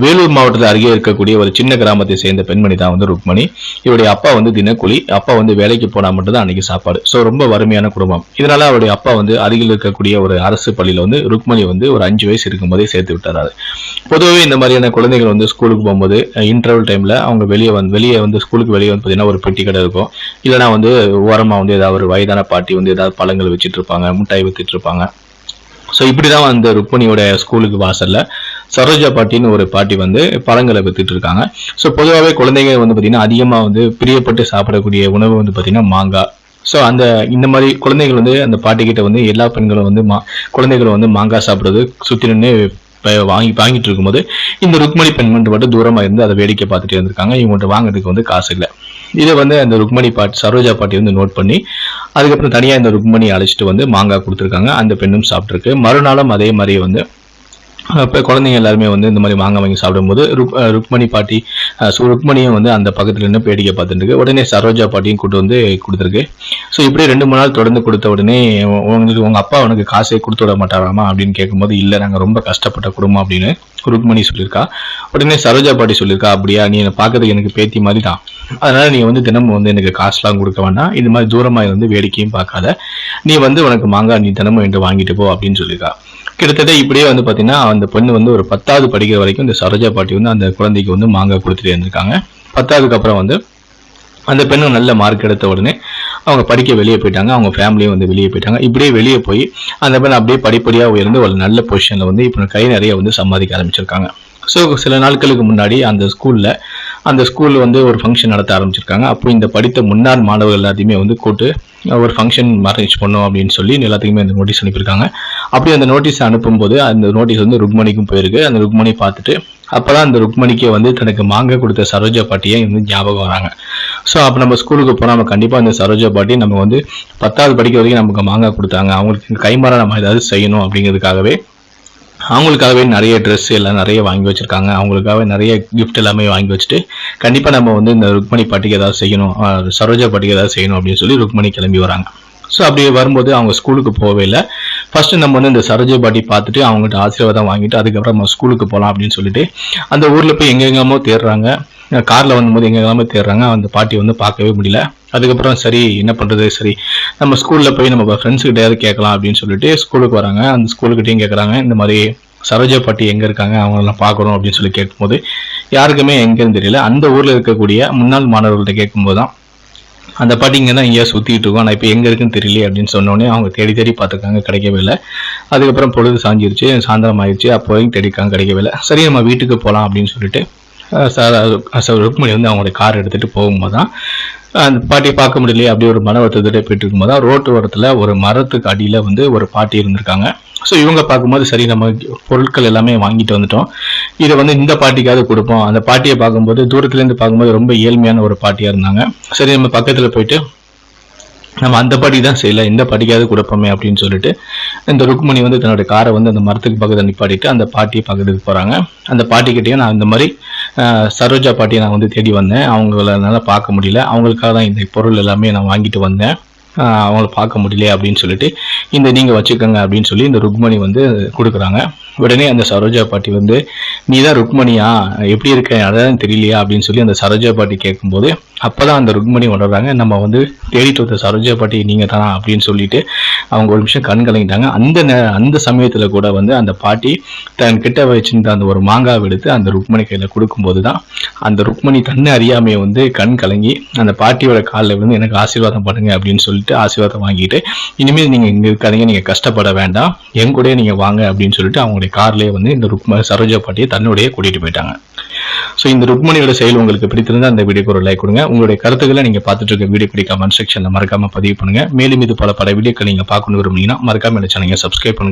வேலூர் மாவட்டத்தில் அருகே இருக்கக்கூடிய ஒரு சின்ன கிராமத்தை சேர்ந்த பெண்மணி தான் வந்து ருக்மணி. இவருடைய அப்பா வந்து தினக்கூலி. அப்பா வந்து வேலைக்கு போனால் மட்டும்தான் அன்னைக்கு சாப்பாடு. ஸோ ரொம்ப வறுமையான குடும்பம். இதனால அவருடைய அப்பா வந்து அருகில் இருக்கக்கூடிய ஒரு அரசு பள்ளியில் வந்து ருக்மணி வந்து ஒரு அஞ்சு வயசு இருக்கும்போதே சேர்த்து விட்டாரு பொதுவாகவே இந்த மாதிரியான குழந்தைகள் வந்து ஸ்கூலுக்கு போகும்போது இன்டர்வல் டைமில் அவங்க வெளியே வந்து வெளியே வந்து ஸ்கூலுக்கு வெளியே வந்து பார்த்தீங்கன்னா ஒரு பெட்டி கடை இருக்கும். இல்லைனா வந்து ஓரமாக வந்து ஏதாவது ஒரு வயதான பாட்டி வந்து ஏதாவது பழங்கள் வச்சுட்டு இருப்பாங்க மிட்டாய் வித்துட்டு இருப்பாங்க. ஸோ இப்படி தான் வந்து ருக்மணியோட ஸ்கூலுக்கு வாசலில் சரோஜா பாட்டின்னு ஒரு பாட்டி வந்து பழங்களை வித்துட்டு இருக்காங்க. ஸோ பொதுவாகவே குழந்தைங்க வந்து பார்த்தீங்கன்னா அதிகமாக வந்து பிரியப்பட்டு சாப்பிடக்கூடிய உணவு வந்து பார்த்தீங்கன்னா மாங்காய். ஸோ அந்த இந்த மாதிரி குழந்தைகள் வந்து அந்த பாட்டிக்கிட்ட வந்து எல்லா பெண்களும் வந்து மா குழந்தைகளும் வந்து மாங்காய் சாப்பிட்றது சுற்றி நின்று வாங்கி வாங்கிட்டு இருக்கும்போது இந்த ருக்மணி பெண்மணி மட்டும் தூரமாக இருந்து அதை வேடிக்கை பார்த்துட்டு இருந்திருக்காங்க. இவங்கள்ட்ட வாங்குறதுக்கு வந்து காசு இல்லை. இதை வந்து அந்த ருக்மணி பாட்டி சரோஜா பாட்டி வந்து நோட் பண்ணி அதுக்கப்புறம் தனியாக இந்த ருக்மணி அழைச்சிட்டு வந்து மாங்காய் கொடுத்துருக்காங்க. அந்த பெண்ணும் சாப்பிட்ருக்கு மறுநாளும் அதே மாதிரி வந்து இப்போ குழந்தைங்க எல்லாருமே வந்து இந்த மாதிரி மாங்காய் வாங்கி சாப்பிடும்போது ருக் ருக்மணி பாட்டி ஸோ ருக்மணியும் வந்து அந்த பக்கத்தில் நின்று வேடிக்கை பார்த்துட்டு உடனே சரோஜா பாட்டியும் கூட்டு வந்து கொடுத்துருக்கு. ஸோ இப்படியே ரெண்டு மூணு நாள் தொடர்ந்து கொடுத்த உடனே உங்களுக்கு உங்கள் அப்பா உனக்கு காசே கொடுத்து விட மாட்டாராமா அப்படின்னு கேட்கும்போது இல்லை நாங்கள் ரொம்ப கஷ்டப்பட்ட குடும்பம் அப்படின்னு ருக்மணி சொல்லியிருக்கா. உடனே சரோஜா பாட்டி சொல்லியிருக்கா அப்படியா நீ என்னை பார்க்கறதுக்கு எனக்கு பேத்தி மாதிரி தான். அதனால நீ வந்து தினமும் வந்து எனக்கு காசுலாம் கொடுக்க வேண்டாம் இது மாதிரி தூரமாக இருந்து வேடிக்கையும் பார்க்காத. நீ வந்து உனக்கு மாங்காய் நீ தினமும் என்று வாங்கிட்டு போ அப்படின்னு சொல்லியிருக்கா. கிட்டத்தட்ட இப்படியே வந்து பாத்தீங்கன்னா அந்த பொண்ணு வந்து ஒரு பத்தாவது படிக்கிற வரைக்கும் இந்த சரோஜா பாட்டி வந்து அந்த குழந்தைக்கு வந்து மாங்காய் கொடுத்துட்டே இருந்திருக்காங்க. பத்தாவதுக்கு அப்புறம் வந்து அந்த பெண்ணு நல்ல மார்க் எடுத்த உடனே அவங்க படிக்க வெளியே போயிட்டாங்க. அவங்க ஃபேமிலியும் வந்து வெளியே போயிட்டாங்க. இப்படியே வெளியே போய் அந்த பெண் அப்படியே படிப்படியாக உயர்ந்து ஒரு நல்ல பொசிஷனில் வந்து இப்போ கை நிறைய வந்து சம்பாதிக்க ஆரம்பிச்சிருக்காங்க. ஸோ சில நாட்களுக்கு முன்னாடி அந்த ஸ்கூலில் அந்த ஸ்கூலில் வந்து ஒரு ஃபங்க்ஷன் நடத்த ஆரம்பிச்சிருக்காங்க. அப்போ இந்த படித்த முன்னாள் மாணவர்கள் எல்லாத்தையுமே வந்து கூட்டு ஒரு ஃபங்க்ஷன் அரேஞ்ச் பண்ணோம் அப்படின்னு சொல்லி எல்லாத்துக்குமே அந்த நோட்டீஸ் அனுப்பியிருக்காங்க. அப்படி அந்த நோட்டீஸ் அனுப்பும்போது அந்த நோட்டீஸ் வந்து ருக்மணிக்கும் போயிருக்கு. அந்த ருக்மணி பார்த்துட்டு அப்பதான் அந்த ருக்மணிக்கே வந்து தனக்கு மாங்க கொடுத்த சரோஜா பாட்டியை வந்து ஞாபகம் வராங்க. ஸோ அப்போ நம்ம ஸ்கூலுக்கு போனால் நம்ம கண்டிப்பாக அந்த சரோஜா பாட்டி நம்ம வந்து பத்தாவது படிக்க வரைக்கும் நமக்கு மாங்காய் கொடுத்தாங்க. அவங்களுக்கு கைமாற நம்ம ஏதாவது செய்யணும் அப்படிங்கிறதுக்காகவே அவங்களுக்காகவே நிறைய ட்ரெஸ் எல்லாம் நிறைய வாங்கி வச்சுருக்காங்க. அவங்களுக்காக நிறைய கிஃப்ட் எல்லாமே வாங்கி வச்சுட்டு கண்டிப்பாக நம்ம வந்து இந்த ருக்மணி பாட்டிக்கு ஏதாவது செய்யணும் சரோஜா பாட்டிக்கு ஏதாவது செய்யணும் அப்படின்னு சொல்லி ருக்மணி கிளம்பி வராங்க. ஸோ அப்படி வரும்போது அவங்க ஸ்கூலுக்கு போகவே இல்லை. ஃபர்ஸ்ட் நம்ம வந்து இந்த சரோஜா பாட்டி பார்த்துட்டு அவங்ககிட்ட ஆசீர்வாதம் வாங்கிட்டு அதுக்கப்புறம் நம்ம ஸ்கூலுக்கு போகலாம் அப்படின்னு சொல்லிட்டு அந்த ஊரில் போய் எங்கெங்காமோ தேடுறாங்க. காரில் வந்தபோது எங்கெல்லாமோ தேடுறாங்க. அந்த பாட்டி வந்து பார்க்கவே முடியல. அதுக்கப்புறம் சரி என்ன பண்ணுறது சரி நம்ம ஸ்கூலில் போய் நம்ம ஃப்ரெண்ட்ஸுக்கிட்டையாவது கேட்கலாம் அப்படின்னு சொல்லிட்டு ஸ்கூலுக்கு வராங்க. அந்த ஸ்கூலுக்கிட்டையும் கேட்குறாங்க. இந்த மாதிரி சரோஜா பாட்டி எங்கே இருக்காங்க? அவங்களெல்லாம் பார்க்குறோம் அப்படின்னு சொல்லி கேட்கும்போது யாருக்குமே எங்கேன்னு தெரியல. அந்த ஊரில் இருக்கக்கூடிய முன்னாள் மாணவர்கள்ட்ட கேட்கும்போது தான் அந்த பாட்டி இங்கே தான் எங்கேயா சுற்றிட்டு இருக்கோம். நான் இப்போ எங்கே இருக்குன்னு தெரியல அப்படின்னு சொன்னோடனே அவங்க தேடி தேடி பார்த்துருக்காங்க கிடைக்கவே இல்லை அதுக்கப்புறம் பொழுது சாஞ்சிருச்சு சாயந்தரம் ஆயிடுச்சு அப்போ தேடிக்காங்க கிடைக்கவே இல்லை சரி நம்ம வீட்டுக்கு போகலாம் அப்படின்னு சொல்லிட்டு சார் சார் ருக்மணி வந்து அவங்களுடைய கார் எடுத்துகிட்டு போகும்போது தான் அந்த பாட்டியை பார்க்க முடியலையே அப்படி ஒரு மன வருத்தத்திலே போயிட்டு இருக்கும்போது தான் ரோட்டு ஓரத்தில் ஒரு மரத்துக்கு அடியில் வந்து ஒரு பாட்டி இருந்திருக்காங்க. ஸோ இவங்க பார்க்கும்போது சரி நம்ம பொருட்கள் எல்லாமே வாங்கிட்டு வந்துட்டோம். இதை வந்து இந்த பாட்டிக்காவது கொடுப்போம். அந்த பாட்டியை பார்க்கும்போது தூரத்துலேருந்து பார்க்கும்போது ரொம்ப ஏழ்மையான ஒரு பாட்டியாக இருந்தாங்க. சரி நம்ம பக்கத்தில் போயிட்டு நம்ம அந்த பாட்டி தான் செய்யல இந்த பாட்டிக்காவது கொடுப்போமே அப்படின்னு சொல்லிட்டு இந்த ருக்மணி வந்து தன்னோட காரை வந்து அந்த மரத்துக்கு பக்கத்தில் நிப்பாட்டிட்டு அந்த பாட்டியை பக்கத்துக்கு போகிறாங்க அந்த பாட்டிக்கிட்டேயும் நான் இந்த மாதிரி சரோஜா பாட்டியை நான் வந்து தேடி வந்தேன். அவங்கள என்னால் பார்க்க முடியல. அவங்களுக்காக தான் இந்த பொருள் எல்லாமே நான் வாங்கிட்டு வந்தேன். அவங்கள பார்க்க முடியல அப்படின்னு சொல்லிட்டு இந்த நீங்கள் வச்சுக்கோங்க அப்படின்னு சொல்லி இந்த ருக்மணி வந்து கொடுக்குறாங்க. உடனே அந்த சரோஜா பாட்டி வந்து நீ தான் ருக்மணியா? எப்படி இருக்க? அதான் தெரியலையா? அப்படின்னு சொல்லி அந்த சரோஜா பாட்டி கேட்கும்போது அப்போ தான் அந்த ருக்மணி உணர்றாங்க நம்ம வந்து தேடிட்டு வந்த சரோஜா பாட்டி நீங்கள் தானா? அப்படின்னு சொல்லிட்டு அவங்க ஒரு நிமிஷம் கண் கலங்கிட்டாங்க. அந்த நே- அந்த சமயத்தில் கூட வந்து அந்த பாட்டி தன் கிட்ட வச்சிருந்த அந்த ஒரு மாங்காவை எடுத்து அந்த ருக்மணி கையில் கொடுக்கும்போது தான் அந்த ருக்மணி தன்னை அறியாமையை வந்து கண் கலங்கி அந்த பாட்டியோட காலில் விழுந்து எனக்கு ஆசீர்வாதம் பண்ணுங்க அப்படின்னு சொல்லிட்டு ஆசீர்வாதம் வாங்கிட்டு இனிமேல் நீங்க இங்க இருக்காதீங்க நீங்க கஷ்டப்பட வேண்டாம். என் கூட நீங்க வாங்க அப்படின்னு சொல்லிட்டு அவங்களுடைய கார்லேயே வந்து இந்த ருக்ம சரோஜா பாட்டியை தன்னுடைய கூட்டிட்டு போயிட்டாங்க. ஸோ இந்த ருக்மணியோட செயல் உங்களுக்கு பிடித்திருந்தா அந்த வீடியோக்கு ஒரு லைக் கொடுங்க. உங்களுடைய கருத்துக்களை நீங்க பார்த்துட்டு இருக்க வீடியோ கமெண்ட் செக்ஷன்ல மறக்காம பதிவு பண்ணுங்க. மேலும் இது பல பல வீடியோக்கள் நீங்க பார்க்கணும் விரும்புனீங்கன்னா மறக்காம இந்த சேனலை சப்ஸ்கிரைப் பண்ணுங்க.